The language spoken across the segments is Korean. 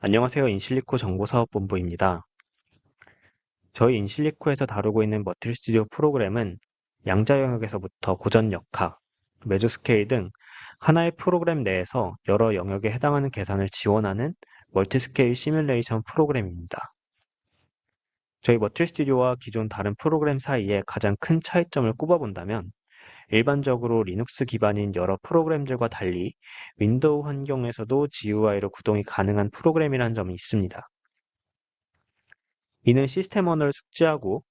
안녕하세요. 인실리코 정보사업본부입니다. 저희 인실리코에서 다루고 있는 머티리 스튜디오 프로그램은 양자 영역에서부터 고전 역학, 매주 스케일 등 하나의 프로그램 내에서 여러 영역에 해당하는 계산을 지원하는 멀티 스케일 시뮬레이션 프로그램입니다. 저희 머티리 스튜디오와 기존 다른 프로그램 사이에 가장 큰 차이점을 꼽아본다면 일반적으로 리눅스 기반인 여러 프로그램들과 달리 윈도우 환경에서도 GUI로 구동이 가능한 프로그램이라는 점이 있습니다. 이는 시스템 언어를 숙지하고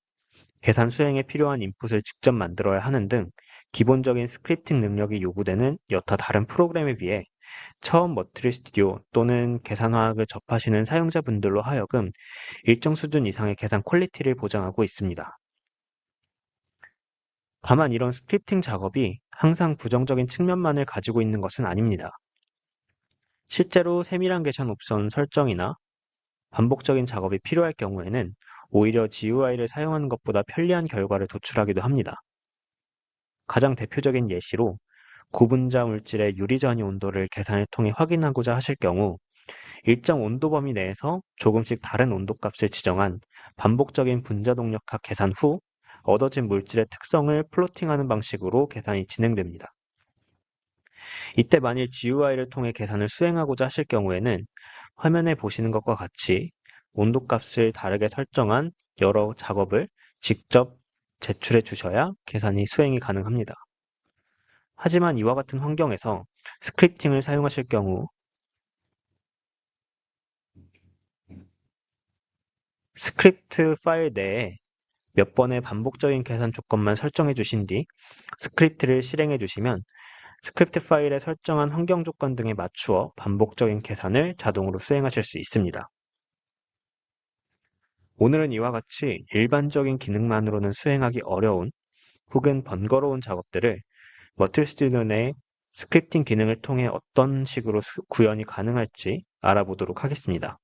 계산 수행에 필요한 인풋을 직접 만들어야 하는 등 기본적인 스크립팅 능력이 요구되는 여타 다른 프로그램에 비해 처음 머트리 스튜디오 또는 계산화학을 접하시는 사용자분들로 하여금 일정 수준 이상의 계산 퀄리티를 보장하고 있습니다. 다만 이런 스크립팅 작업이 항상 부정적인 측면만을 가지고 있는 것은 아닙니다. 실제로 세밀한 계산 옵션 설정이나 반복적인 작업이 필요할 경우에는 오히려 GUI를 사용하는 것보다 편리한 결과를 도출하기도 합니다. 가장 대표적인 예시로 고분자 물질의 유리전이 온도를 계산을 통해 확인하고자 하실 경우 일정 온도 범위 내에서 조금씩 다른 온도 값을 지정한 반복적인 분자 동력학 계산 후 얻어진 물질의 특성을 플로팅하는 방식으로 계산이 진행됩니다. 이때 만일 GUI를 통해 계산을 수행하고자 하실 경우에는 화면에 보시는 것과 같이 온도값을 다르게 설정한 여러 작업을 직접 제출해 주셔야 계산이 수행이 가능합니다. 하지만 이와 같은 환경에서 스크립팅을 사용하실 경우 스크립트 파일 내에 몇 번의 반복적인 계산 조건만 설정해 주신 뒤 스크립트를 실행해 주시면 스크립트 파일에 설정한 환경 조건 등에 맞추어 반복적인 계산을 자동으로 수행하실 수 있습니다. 오늘은 이와 같이 일반적인 기능만으로는 수행하기 어려운 혹은 번거로운 작업들을 머틀 스튜디오 내 스크립팅 기능을 통해 어떤 식으로 구현이 가능할지 알아보도록 하겠습니다.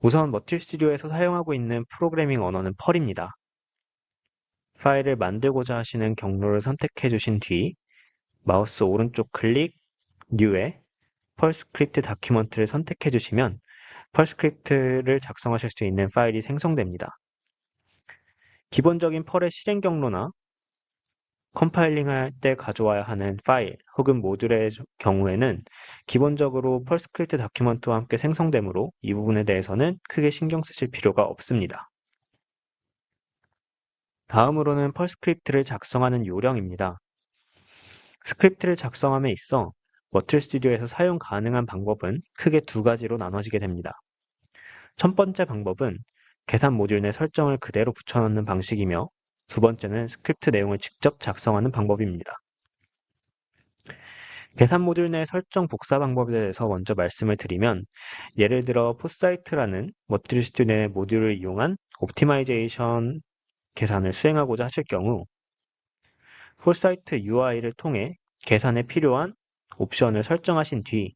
우선 머틸 스튜디오에서 사용하고 있는 프로그래밍 언어는 펄입니다. 파일을 만들고자 하시는 경로를 선택해 주신 뒤 마우스 오른쪽 클릭 New에 펄 스크립트 다큐먼트를 선택해 주시면 펄 스크립트를 작성하실 수 있는 파일이 생성됩니다. 기본적인 펄의 실행 경로나 컴파일링 할 때 가져와야 하는 파일 혹은 모듈의 경우에는 기본적으로 펄 스크립트 다큐먼트와 함께 생성되므로 이 부분에 대해서는 크게 신경 쓰실 필요가 없습니다. 다음으로는 펄 스크립트를 작성하는 요령입니다. 스크립트를 작성함에 있어 머틀 스튜디오에서 사용 가능한 방법은 크게 두 가지로 나눠지게 됩니다. 첫 번째 방법은 계산 모듈 내 설정을 그대로 붙여넣는 방식이며 두 번째는 스크립트 내용을 직접 작성하는 방법입니다. 계산 모듈 내 설정 복사 방법에 대해서 먼저 말씀을 드리면 예를 들어 포사이트라는 머티리 스튜디오 내 모듈을 이용한 옵티마이제이션 계산을 수행하고자 하실 경우 폴사이트 UI를 통해 계산에 필요한 옵션을 설정하신 뒤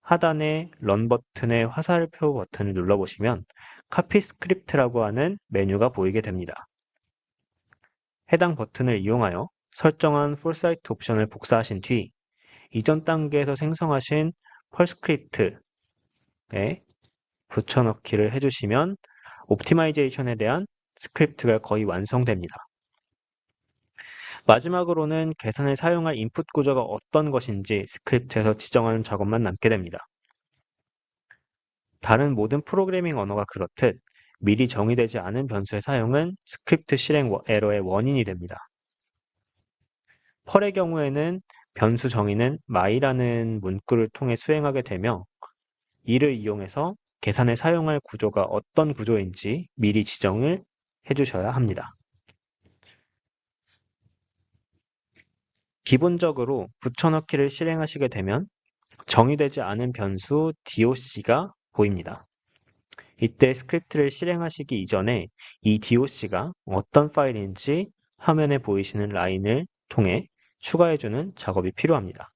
하단의 런 버튼의 화살표 버튼을 눌러보시면 카피 스크립트라고 하는 메뉴가 보이게 됩니다. 해당 버튼을 이용하여 설정한 풀사이트 옵션을 복사하신 뒤 이전 단계에서 생성하신 펄 스크립트에 붙여넣기를 해주시면 옵티마이제이션에 대한 스크립트가 거의 완성됩니다. 마지막으로는 계산에 사용할 인풋 구조가 어떤 것인지 스크립트에서 지정하는 작업만 남게 됩니다. 다른 모든 프로그래밍 언어가 그렇듯 미리 정의되지 않은 변수의 사용은 스크립트 실행 에러의 원인이 됩니다. 펄의 경우에는 변수 정의는 my라는 문구를 통해 수행하게 되며 이를 이용해서 계산에 사용할 구조가 어떤 구조인지 미리 지정을 해주셔야 합니다. 기본적으로 붙여넣기를 실행하시게 되면 정의되지 않은 변수 doc가 보입니다. 이때 스크립트를 실행하시기 이전에 이 doc가 어떤 파일인지 화면에 보이시는 라인을 통해 추가해주는 작업이 필요합니다.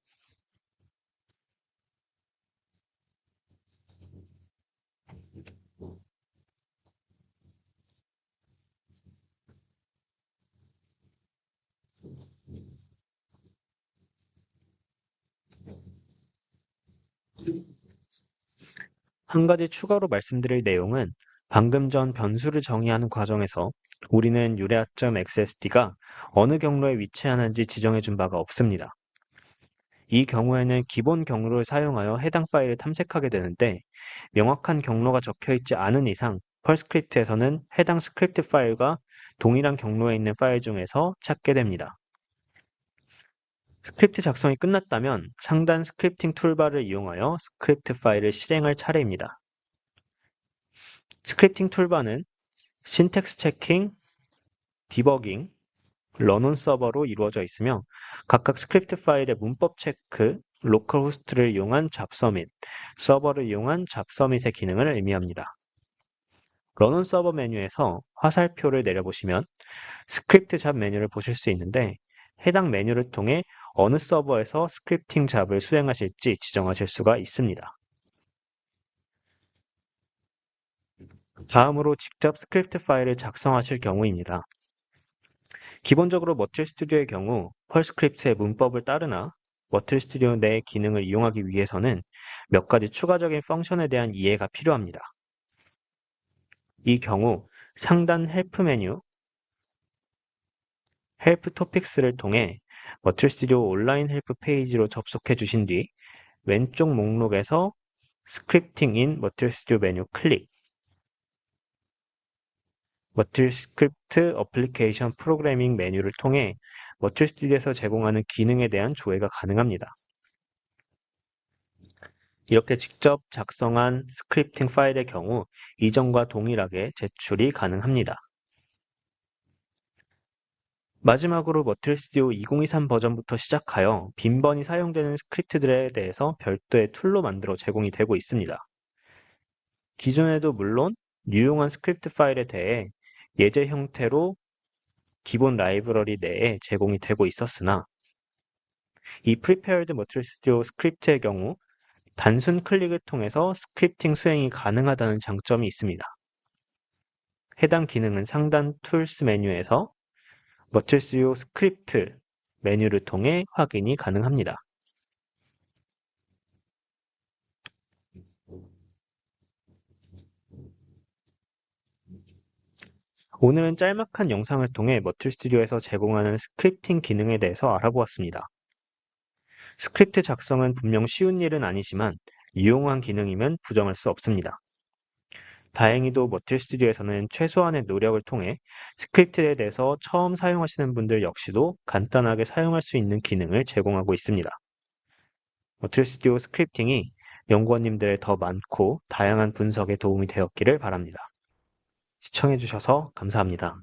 한 가지 추가로 말씀드릴 내용은 방금 전 변수를 정의하는 과정에서 우리는 유래아점 XSD가 어느 경로에 위치하는지 지정해 준 바가 없습니다. 이 경우에는 기본 경로를 사용하여 해당 파일을 탐색하게 되는데 명확한 경로가 적혀 있지 않은 이상 펄 스크립트에서는 해당 스크립트 파일과 동일한 경로에 있는 파일 중에서 찾게 됩니다. 스크립트 작성이 끝났다면 상단 스크립팅 툴바를 이용하여 스크립트 파일을 실행할 차례입니다. 스크립팅 툴바는 신텍스 체킹, 디버깅, 런온 서버로 이루어져 있으며 각각 스크립트 파일의 문법 체크, 로컬 호스트를 이용한 잡서밋, 서버를 이용한 잡서밋의 기능을 의미합니다. 런온 서버 메뉴에서 화살표를 내려보시면 스크립트 잡 메뉴를 보실 수 있는데 해당 메뉴를 통해 어느 서버에서 스크립팅 잡을 수행하실지 지정하실 수가 있습니다. 다음으로 직접 스크립트 파일을 작성하실 경우입니다. 기본적으로 머틀 스튜디오의 경우 펄 스크립트의 문법을 따르나 머틀 스튜디오 내 기능을 이용하기 위해서는 몇 가지 추가적인 펑션에 대한 이해가 필요합니다. 이 경우 상단 헬프 메뉴, 헬프 토픽스를 통해 머틀 스튜디오 온라인 헬프 페이지로 접속해 주신 뒤 왼쪽 목록에서 스크립팅 인 머틀 스튜디오 메뉴 클릭 머틀 스크립트 어플리케이션 프로그래밍 메뉴를 통해 머틀 스튜디오에서 제공하는 기능에 대한 조회가 가능합니다. 이렇게 직접 작성한 스크립팅 파일의 경우 이전과 동일하게 제출이 가능합니다. 마지막으로 머틀 스튜디오 2023 버전부터 시작하여 빈번히 사용되는 스크립트들에 대해서 별도의 툴로 만들어 제공이 되고 있습니다. 기존에도 물론 유용한 스크립트 파일에 대해 예제 형태로 기본 라이브러리 내에 제공이 되고 있었으나 이 Prepared Material Studio 스크립트의 경우 단순 클릭을 통해서 스크립팅 수행이 가능하다는 장점이 있습니다. 해당 기능은 상단 툴스 메뉴에서 Studio 스크립트 메뉴를 통해 확인이 가능합니다. 오늘은 짤막한 영상을 통해 머틀 스튜디오에서 제공하는 스크립팅 기능에 대해서 알아보았습니다. 스크립트 작성은 분명 쉬운 일은 아니지만 유용한 기능이면 부정할 수 없습니다. 다행히도 머틀 스튜디오에서는 최소한의 노력을 통해 스크립트에 대해서 처음 사용하시는 분들 역시도 간단하게 사용할 수 있는 기능을 제공하고 있습니다. 머틀 스튜디오 스크립팅이 연구원님들의 더 많고 다양한 분석에 도움이 되었기를 바랍니다. 시청해주셔서 감사합니다.